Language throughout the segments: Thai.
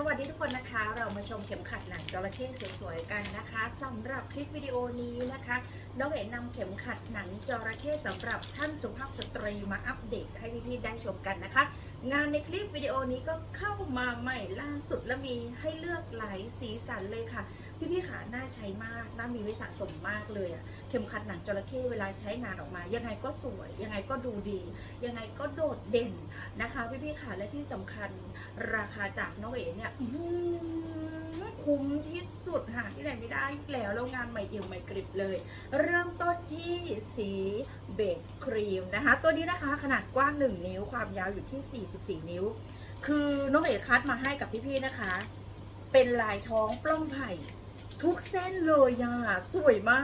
สวัสดีทุกคนนะคะ เรามาชมเข็มขัดหนังจระเข้สวยๆกันนะคะสำหรับคลิปวิดีโอนี้นะคะน้องเอ๋นำเข็มขัดหนังจระเข้สำหรับท่านสุภาพสตรีมาอัปเดตให้พี่ๆได้ชมกันนะคะ งานในคลิปวิดีโอนี้ก็เข้ามาใหม่ล่าสุดและมีให้เลือกหลายสีสันเลยค่ะ พี่ๆขาน่าใช้มากน่ามีไว้สะสมมากเลยอะเข็มขัดหนังจระเข้เวลาใช้งานออกมา ยังไงก็สวย ยังไงก็ดูดี ยังไงก็โดดเด่นนะคะ พี่ๆขาและที่สำคัญราคาจากน้องเอ๋เนี่ยคุ้มที่สุดหาที่ไหนไม่ได้อีกแล้วแล้วงานใหม่เอี่ยมใหม่กริบเลย เริ่มต้นที่สีเบจครีมนะคะ ตัวนี้นะคะขนาดกว้าง 1 นิ้วความยาวอยู่ที่ 44 นิ้ว คือน้องเอ๋คัดมาให้กับพี่ๆนะคะ เป็นลายท้องปล้องไผ่ ทุกเส้นเลยอะสวยมา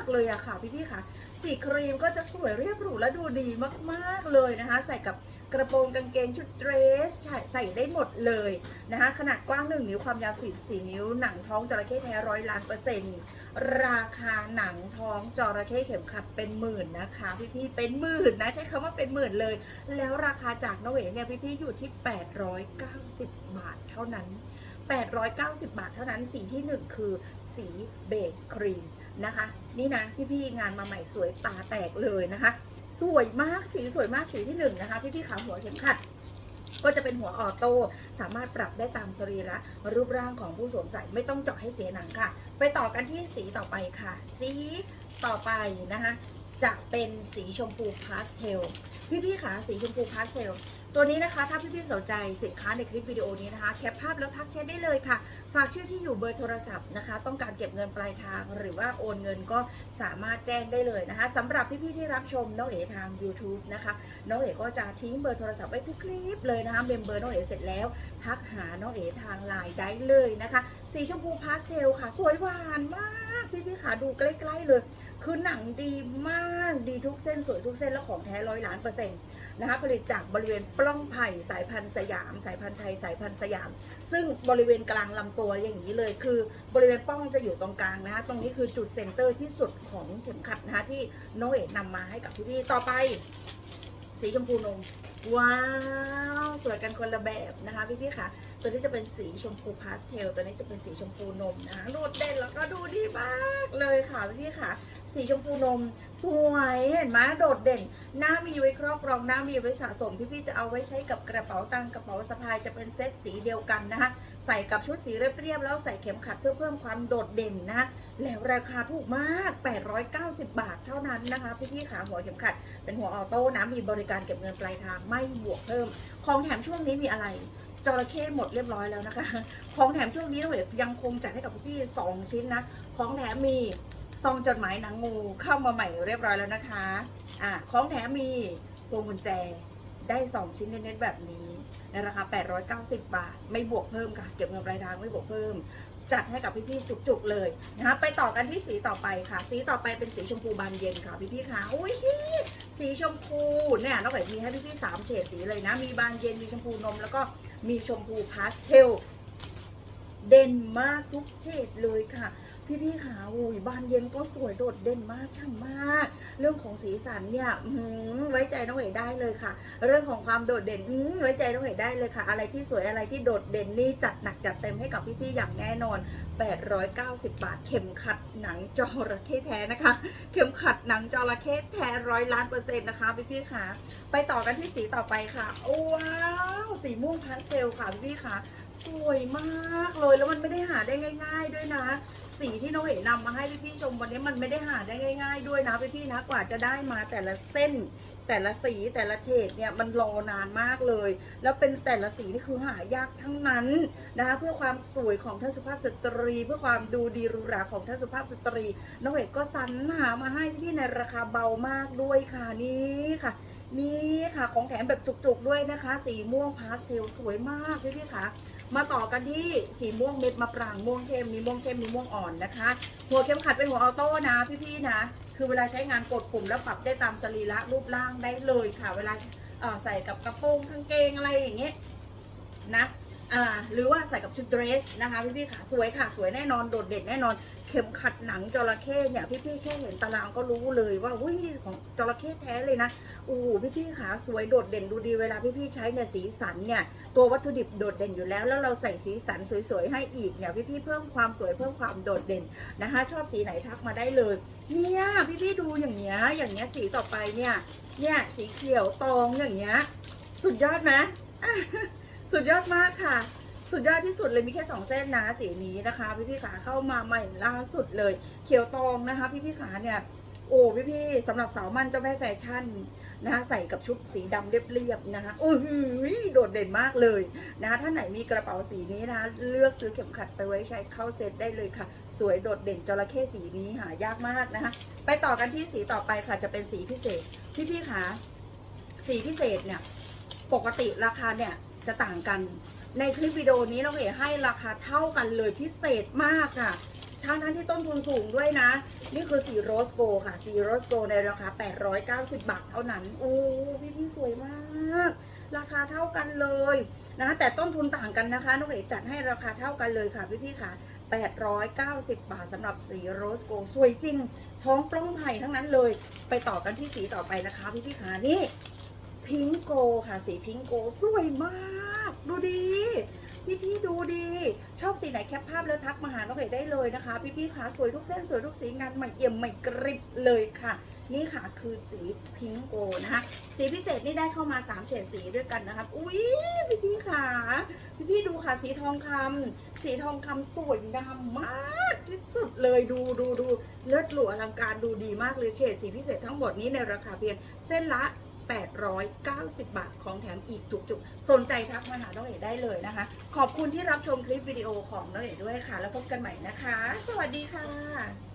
กเลยอะค่ะพี่ๆค่ะ สีครีมก็จะสวยเรียบหรูและดูดีมากๆเลยนะคะ ใส่กับกระโปรงกางเกงชุดเดรสใส่ได้หมดเลยนะคะ ขนาดกว้าง 1 นิ้วความยาว44นิ้ว หนังท้องจระเข้แท้ร้อยล้านเปอร์เซ็นต์ราคาหนังท้องจระเข้เข็มขัดเป็นหมื่นนะคะ พี่ๆเป็นหมื่นนะใช้คำว่าเป็นหมื่นเลย แล้วราคาจากนเวเนี่ยพี่ๆอยู่ที่ 890 บาทเท่านั้น 890 บาทเท่านั้นสีที่ 1 คือสีเบจครีมนะคะ นี่นะพี่ๆงานมาใหม่สวยตาแตกเลยนะคะ สวยมากสีสวยมากสีที่ 1 นะคะ พี่ๆขาหัวเข็มขัดก็จะเป็นหัวออโต้สามารถปรับได้ตามสรีระรูปร่างของผู้สวมใส่ไม่ต้องเจาะให้เสียหนังค่ะ ไปต่อกันที่สีต่อไปค่ะ สีต่อไปนะคะ จะเป็นสีชมพูพาสเทล พี่ๆขาสีชมพูพาสเทล ตัวนี้นะคะ ถ้าพี่ๆสนใจสินค้าในคลิปวิดีโอนี้นะคะ แคปภาพแล้วทักแชทได้เลยค่ะ ฝากชื่อที่อยู่เบอร์โทรศัพท์นะคะ ต้องการเก็บเงินปลายทาง หรือว่าโอนเงินก็สามารถแจ้งได้เลยนะคะสำหรับพี่ๆที่รับชมน้องเอ๋ทาง YouTube นะคะ น้องเอ๋ก็จะทิ้งเบอร์โทรศัพท์ไว้ทุกคลิปเลยนะคะเมมเบอร์น้องเอ๋เสร็จแล้ว ทักหาน้องเอ๋ทางไลน์ได้เลยนะคะ สีชมพูพาสเทลค่ะ สวยหวานมาก พี่ขาดูใกล้ ๆเลย คือหนังดีมากดีทุกเส้นสวยทุกเส้นและของแท้ร้อยล้านเปอร์เซ็นต์นะคะผลิตจากบริเวณปล้องไผ่สายพันธุ์สยาม สายพันธุ์ไทยสายพันธุ์สยาม ซึ่งบริเวณกลางลำตัวอย่างนี้เลย คือบริเวณป้องจะอยู่ตรงกลางนะคะตรงนี้คือจุดเซ็นเตอร์ที่สุดของเข็มขัดนะคะที่น้องเอ๋นำมาให้กับพี่ๆต่อไป สีชมพูนมว้าวสวยกันคนละแบบนะคะพี่ๆค่ะ ตัวนี้จะเป็นสีชมพูพาสเทล ตัวนี้จะเป็นสีชมพูนมนะคะโดดเด่นแล้วก็ดูดีมากเลยค่ะพี่ค่ะ สีชมพูนม สวยเห็นไหมโดดเด่น หน้ามีไว้ครอบครองหน้ามีไว้สะสม พี่ๆจะเอาไว้ใช้กับกระเป๋าตังกระเป๋าสะพายจะเป็นเซตสีเดียวกันนะคะใส่กับชุดสีเรียบๆแล้วใส่เข็มขัดเพื่อเพิ่มความโดดเด่นนะคะแล้วราคาถูกมาก 890 บาทเท่านั้นนะคะพี่ๆขาหัวเข็มขัด เป็นหัวออโต้นะมีบริการเก็บเงินปลายทางไม่บวกเพิ่ม ของแถมช่วงนี้มีอะไร จระเข้หมดเรียบร้อยแล้วนะคะ ของแถมช่วงนี้เรายังคงจัดให้กับพี่ๆสองชิ้นนะ ของแถมมีซองจดหมายหนังงูเข้ามาใหม่เรียบร้อยแล้วนะคะอะของแถมมีพวงกุญแจได้2ชิ้นเน็ตๆแบบนี้ในราคา 890 บาท ไม่บวกเพิ่มค่ะ เก็บเงินปลายทางไม่บวกเพิ่ม จัดให้กับพี่ๆจุกๆเลยนะคะไปต่อกันที่สีต่อไปค่ะ สีต่อไปเป็นสีชมพูบานเย็นค่ะพี่ๆค่ะอุ้ยสีชมพูเนี่ยน้องไก่มีให้พี่ๆสามเฉดสีเลยนะ มีบานเย็นมีชมพูนมแล้วก็ มีชมพูพาสเทลเด่นมากทุกเฉดเลยค่ะ พี่ๆขาอุ้ยบานเย็นก็สวยโดดเด่นมากช่างมาก เรื่องของสีสันเนี่ยหือไว้ใจน้องเอ๋ได้เลยค่ะ เรื่องของความโดดเด่นอื้อไว้ใจน้องเอ๋ได้เลยค่ะ อะไรที่สวยอะไรที่โดดเด่นนี่จัดหนักจัดเต็มให้กับพี่ๆอย่างแน่นอน 890 บาท เข็มขัดหนังจระเข้แท้นะคะ เข็มขัดหนังจระเข้แท้ร้อยล้านเปอร์เซ็นต์นะคะพี่ๆค่ะ ไปต่อกันที่สีต่อไปค่ะ ว้าว สีม่วงพาสเทลค่ะพี่ๆค่ะ สวยมากเลยแล้วมันไม่ได้หาได้ง่าย ๆ ด้วยนะ สีที่น้องเอ๋นำมาให้พี่ๆชมวันนี้มันไม่ได้หาได้ง่าย ๆ ด้วยนะพี่ๆนะกว่าจะได้มาแต่ละเส้น แต่ละสีแต่ละเฉดเนี่ยมันรอนานมากเลย แล้วเป็นแต่ละสีนี่คือหายากทั้งนั้นนะคะเพื่อความสวยของท่านสุภาพสตรี เพื่อความดูดีรูหราของท่านสุภาพสตรีน้องเอกก็สรรหามาให้พี่ในราคาเบามากด้วยค่ะนี่ค่ะ นี่ค่ะของแถมแบบจุกๆด้วยนะคะ สีม่วงพาสเทลสวยมากพี่ๆค่ะ มาต่อกันที่สีม่วงเม็ดมะปรางม่วงเข้มมีม่วงเข้มมีม่วงอ่อนนะคะ หัวเข้มขัดเป็นหัวออโต้นะพี่ๆนะ คือเวลาใช้งานกดปุ่มแล้วปรับได้ตามสรีระรูปร่างได้เลยค่ะ เวลาใส่กับกระโปรงกางเกงอะไรอย่างเงี้ยนะ อ่าหรือว่าใส่กับชุดเดรสนะคะพี่ๆค่ะสวยค่ะ สวยแน่นอนโดดเด่นแน่นอน เข็มขัดหนังจระเข้เนี่ยพี่ๆแค่เห็นตารางก็รู้เลยว่าอุ้ยนี่ของจระเข้แท้เลยนะโอ้พี่ๆค่ะสวยโดดเด่นดูดีเวลาพี่ๆใช้เนี่ยสีสันเนี่ยตัววัตถุดิบโดดเด่นอยู่แล้ว แล้วเราใส่สีสันสวยๆให้อีกเนี่ยพี่ๆเพิ่มความสวยเพิ่มความโดดเด่นนะคะ ชอบสีไหนทักมาได้เลยเนี่ยพี่ๆดูอย่างเงี้ยอย่างเงี้ยสีต่อไปเนี่ยเนี่ยสีเขียวตองอย่างเงี้ยสุดยอดไหม สุดยอดมากค่ะ สุดยอดที่สุดเลยมีแค่สองเส้นนะสีนี้นะคะ พี่พี่ขาเข้ามาใหม่ล่าสุดเลย เขียวตองนะคะ พี่พี่ขาเนี่ยโอ้พี่พี่สำหรับสาวมั่นเจ้าแม่แฟชั่นนะคะใส่กับชุดสีดำเรียบๆนะคะโอ้โหโดดเด่นมากเลยนะคะถ้าไหนมีกระเป๋าสีนี้นะคะเลือกซื้อเข็มขัดไปไว้ใช้เข้าเซตได้เลยค่ะ สวยโดดเด่นจระเข้สีนี้หายากมากนะคะ ไปต่อกันที่สีต่อไปค่ะจะเป็นสีพิเศษพี่พี่ขาสีพิเศษเนี่ยปกติราคาเนี่ย จะต่างกัน ในคลิปวิดีโอนี้น้องเอ๋ให้ราคาเท่ากันเลยพิเศษมากค่ะทั้งทั้งที่ต้นทุนสูงด้วยนะ นี่คือสีโรสโกค่ะ สีโรสโกในราคา 890 บาทเท่านั้น โอ้พี่พี่สวยมาก ราคาเท่ากันเลยนะ แต่ต้นทุนต่างกันนะคะน้องเอ๋จัดให้ราคาเท่ากันเลยค่ะพี่พี่ๆค่ะ 890 บาทสำหรับสีโรสโก สวยจริง ท้องปล้องไผ่ทั้งนั้นเลย ไปต่อกันที่สีต่อไปนะคะพี่พี่ๆค่ะนี่ พิงโกค่ะ สีพิงโกสวยมาก ดูดี พี่พี่ดูดี ชอบสีไหนแคปภาพแล้วทักมาหาน้องเอ๋ได้เลยนะคะ พี่พี่ขาสวยทุกเส้นสวยทุกสีงานใหม่เอี่ยมใหม่กริบเลยค่ะ นี่ค่ะคือสีพิงโกนะคะ สีพิเศษนี่ได้เข้ามา3เฉดสีด้วยกันนะคะอุ้ยพี่พี่ขาพี่พี่ดูค่ะสีทองคำสีทองคำสวยงามมากที่สุดเลยดูดูดูเลิศหรูอลังการดูดีมากเลยเฉดสีพิเศษทั้งหมดนี้ในราคาเพียงเส้นละ 890 บาทของแถมอีกจุกๆ สนใจทักมาหาน้องเอ๋ได้เลยนะคะ ขอบคุณที่รับชมคลิปวิดีโอของน้องเอ๋ด้วยค่ะ แล้วพบกันใหม่นะคะ สวัสดีค่ะ